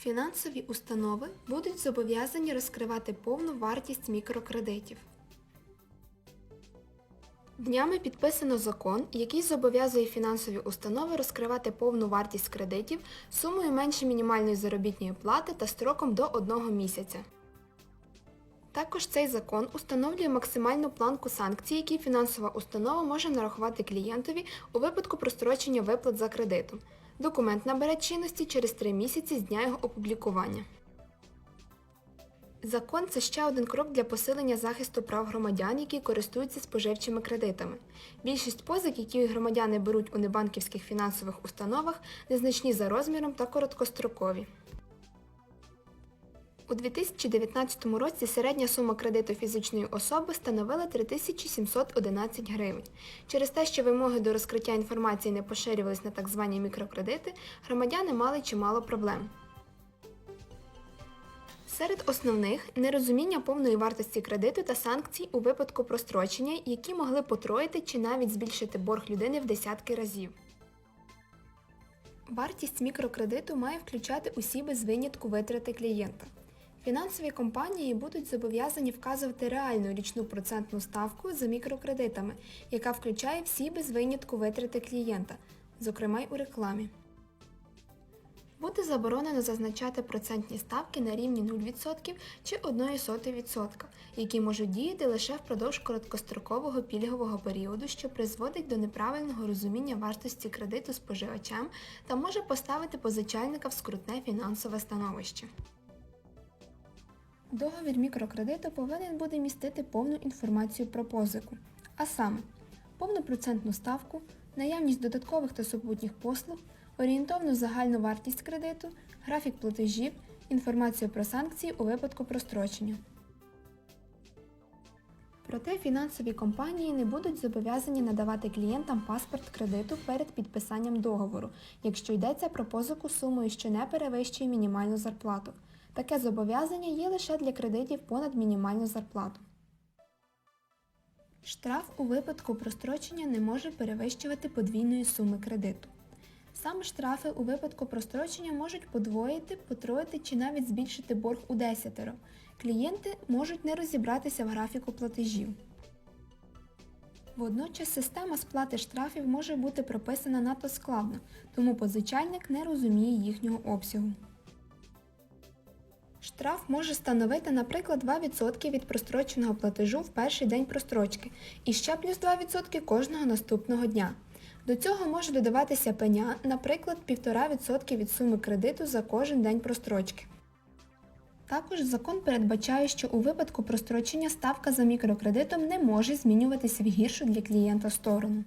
Фінансові установи будуть зобов'язані розкривати повну вартість мікрокредитів. Днями підписано закон, який зобов'язує фінансові установи розкривати повну вартість кредитів сумою менше мінімальної заробітної плати та строком до 1 місяця. Також цей закон установлює максимальну планку санкцій, які фінансова установа може нарахувати клієнтові у випадку прострочення виплат за кредитом. Документ набере чинності через три місяці з дня його опублікування. Закон це ще один крок для посилення захисту прав громадян, які користуються споживчими кредитами. Більшість позик, які громадяни беруть у небанківських фінансових установах, незначні за розміром та короткострокові. У 2019 році середня сума кредиту фізичної особи становила 3711 гривень. Через те, що вимоги до розкриття інформації не поширювались на так звані мікрокредити, громадяни мали чимало проблем. Серед основних нерозуміння повної вартості кредиту та санкцій у випадку прострочення, які могли потроїти чи навіть збільшити борг людини в десятки разів. Вартість мікрокредиту має включати усі без винятку витрати клієнта. Фінансові компанії будуть зобов'язані вказувати реальну річну процентну ставку за мікрокредитами, яка включає всі без винятку витрати клієнта, зокрема й у рекламі. Буде заборонено зазначати процентні ставки на рівні 0% чи 0,01%, які можуть діяти лише впродовж короткострокового пільгового періоду, що призводить до неправильного розуміння вартості кредиту споживачам та може поставити позичальника в скрутне фінансове становище. Договір мікрокредиту повинен буде містити повну інформацію про позику, а саме повну процентну ставку, наявність додаткових та супутніх послуг, орієнтовну загальну вартість кредиту, графік платежів, інформацію про санкції у випадку прострочення. Проте фінансові компанії не будуть зобов'язані надавати клієнтам паспорт кредиту перед підписанням договору, якщо йдеться про позику сумою, що не перевищує мінімальну зарплату. Таке зобов'язання є лише для кредитів понад мінімальну зарплату. Штраф у випадку прострочення не може перевищувати подвійної суми кредиту. Саме штрафи у випадку прострочення можуть подвоїти, потроїти чи навіть збільшити борг у десятеро. Клієнти можуть не розібратися в графіку платежів. Водночас система сплати штрафів може бути прописана надто складно, тому позичальник не розуміє їхнього обсягу. Штраф може становити, наприклад, 2% від простроченого платежу в перший день прострочки і ще плюс 2% кожного наступного дня. До цього може додаватися пеня, наприклад, 1,5% від суми кредиту за кожен день прострочки. Також закон передбачає, що у випадку прострочення ставка за мікрокредитом не може змінюватися в гіршу для клієнта сторону.